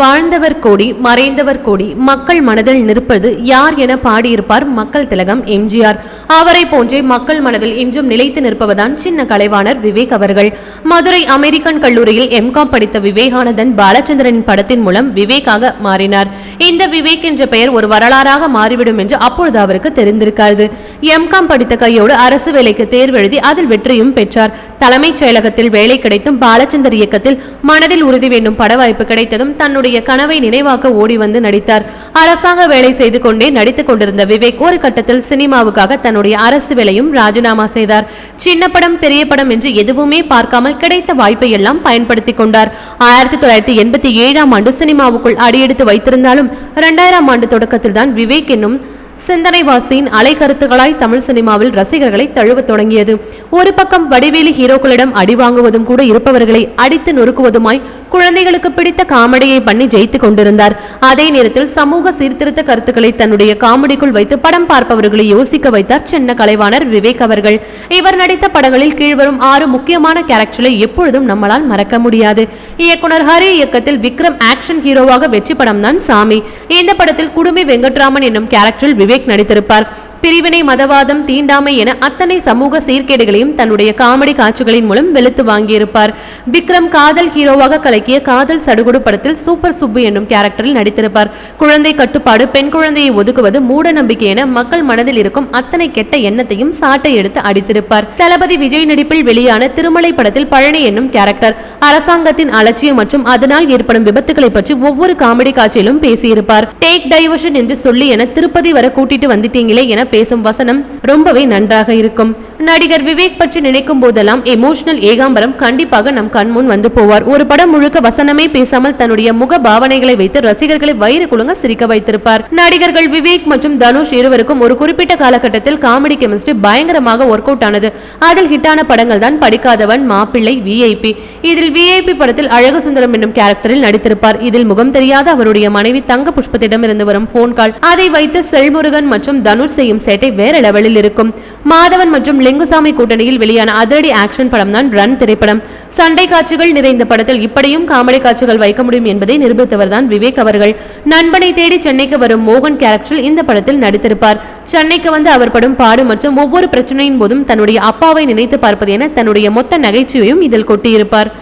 வாழ்ந்தவர் கோடி மறைந்தவர் கோடி மக்கள் மனதில் நிற்பது யார் என பாடியிருப்பார் மக்கள் திலகம் எம்ஜிஆர். அவரை போன்றே மக்கள் மனதில் இன்றும் நிலைத்து நிற்பவர்தான் சின்ன கலைவாணர் விவேக் அவர்கள். மதுரை அமெரிக்கன் கல்லூரியில் எம்காம் படித்த விவேகானந்தன் பாலச்சந்திரன் படத்தின் மூலம் விவேக்காக மாறினார். இந்த விவேக் என்ற பெயர் ஒரு வரலாறாக மாறிவிடும் என்று அப்பொழுது அவருக்கு தெரிந்திருக்காது. எம்காம் படித்த கையோடு அரசு வேலைக்கு தேர்வு எழுதி அதில் வெற்றியும் பெற்றார். தலைமைச் செயலகத்தில் வேலை கிடைத்தும் பாலச்சந்தர் இயக்கத்தில் மனதில் உறுதி வேண்டும் பட வாய்ப்பு கிடைத்ததும் தன்னுடைய தன்னுடைய கனவை நினைவாக்க ஓடி வந்து நடித்தார். அரசாங்க வேலை செய்து கொண்டே நடித்துக் கொண்டிருந்த விவேக் ஒரு கட்டத்தில் சினிமாவுக்காக தன்னுடைய அரசு வேலையும் ராஜினாமா செய்தார். சின்ன படம் பெரிய படம் என்று எதுவுமே பார்க்காமல் கிடைத்த வாய்ப்பை எல்லாம் பயன்படுத்திக் கொண்டார். ஆயிரத்தி தொள்ளாயிரத்தி எண்பத்தி ஏழாம் ஆண்டு சினிமாவுக்குள் அடியெடுத்து வைத்திருந்தாலும் இரண்டாயிரம் ஆண்டு தொடக்கத்தில் தான் விவேக் என்னும் சிந்தனைவாசியின் அலைக்கருத்துகளாய் தமிழ் சினிமாவில் ரசிகர்களை தழுவத் தொடங்கியது. ஒரு பக்கம் வடிவேலி ஹீரோக்களிடம் அடி வாங்குவதும் கூட இருப்பவர்களை அடித்து நொறுக்குவதுமாய் குழந்தைகளுக்கு பிடித்த காமெடியை பண்ணி ஜெயித்துக் கொண்டிருந்தார். அதே நேரத்தில் சமூக சீர்திருத்த கருத்துக்களை தன்னுடைய காமெடிக்குள் வைத்து படம் பார்ப்பவர்களை யோசிக்க வைத்தார் சின்ன கலைவாணர் விவேக் அவர்கள். இவர் நடித்த படங்களில் கீழ்வரும் ஆறு முக்கியமான கேரக்டர்களை எப்பொழுதும் நம்மளால் மறக்க முடியாது. இயக்குனர் ஹரி இயக்கத்தில் விக்ரம் ஆக்ஷன் ஹீரோவாக வெற்றி படம் தான் சாமி. இந்த படத்தில் குடுமி வெங்கட்ராமன் என்னும் கேரக்டரில் விவேக் நடித்திருப்பார். பிரிவினை மதவாதம் தீண்டாமை என அத்தனை சமூக சீர்கேடுகளையும் தன்னுடைய காமெடி காட்சிகளின் மூலம் வெளுத்து வாங்கியிருப்பார். விக்ரம் காதல் ஹீரோவாக கலக்கிய காதல் சடுகுடு படத்தில் சூப்பர் சுப்பு என்னும் கேரக்டரில் நடித்திருப்பார். குழந்தை கட்டுப்பாடு பெண் குழந்தையை ஒதுக்குவது மூட நம்பிக்கை என மக்கள் மனதில் இருக்கும் அத்தனை கெட்ட எண்ணத்தையும் சாட்டை எடுத்து அடித்திருப்பார். தளபதி விஜய் நடிப்பில் வெளியான திருமலை படத்தில் பழனி என்னும் கேரக்டர். அரசாங்கத்தின் அலட்சியம் மற்றும் அதனால் ஏற்படும் விபத்துகளை பற்றி ஒவ்வொரு காமெடி காட்சியிலும் பேசியிருப்பார். டேக் டைவர்ஷன் என்று சொல்லி என திருப்பதி வர கூட்டிட்டு வந்துட்டீங்களே என பேசும் வசனம் ரொம்பவே நன்றாக இருக்கும். நடிகர் விவேக் பற்றி நினைக்கும் போதெல்லாம் எமோஷனல் ஏகாம்பரம் கண்டிப்பாக நம் கண்முன் வந்து போவார். ஒரு படம் முழுக்க வசனமே பேசாமல் தன்னுடைய முக பாவனைகளை வைத்து ரசிகர்களை வயிறு குலுங்க சிரிக்க வைத்திருப்பார். நடிகர்கள் விவேக் மற்றும் தனுஷ் இருவருக்கும் ஒரு குறிப்பிட்ட காலகட்டத்தில் காமெடி கெமிஸ்ட்ரி பயங்கரமாக ஒர்க் அவுட் ஆனது. அதில் ஹிட்டான படங்கள் தான் படிக்காதவன் மாப்பிள்ளை விஐபி இதில் விஐபி படத்தில் அழகு சுந்தரம் என்னும் கேரக்டரில் நடித்திருப்பார். இதில் முகம் தெரியாத அவருடைய மனைவி தங்க புஷ்பத்திடம் இருந்து வரும் போன் கால் அதை வைத்து செல்முருகன் மற்றும் தனுஷ் செய்யும் சேட்டை வேற லெவலில் இருக்கும். மாதவன் மற்றும் லிங்குசாமி கூட்டணியில் வெளியான அதிரடி ஆக்ஷன் படம் தான் ரன் திரைப்படம். சண்டை காட்சிகள் நிறைந்த படத்தில் இப்படியும் காமெடி காட்சிகள் வைக்க முடியும் என்பதை நிரூபித்தவர் தான் விவேக் அவர்கள். நண்பனை தேடி சென்னைக்கு வரும் மோகன் கேரக்டரில் இந்த படத்தில் நடித்திருப்பார். சென்னைக்கு வந்து அவர் படும் பாடு மற்றும் ஒவ்வொரு பிரச்சனையின் போதும் தன்னுடைய அப்பாவை நினைத்து பார்ப்பது என தன்னுடைய மொத்த நகைச்சுவையும் இதில் கொட்டியிருப்பார்.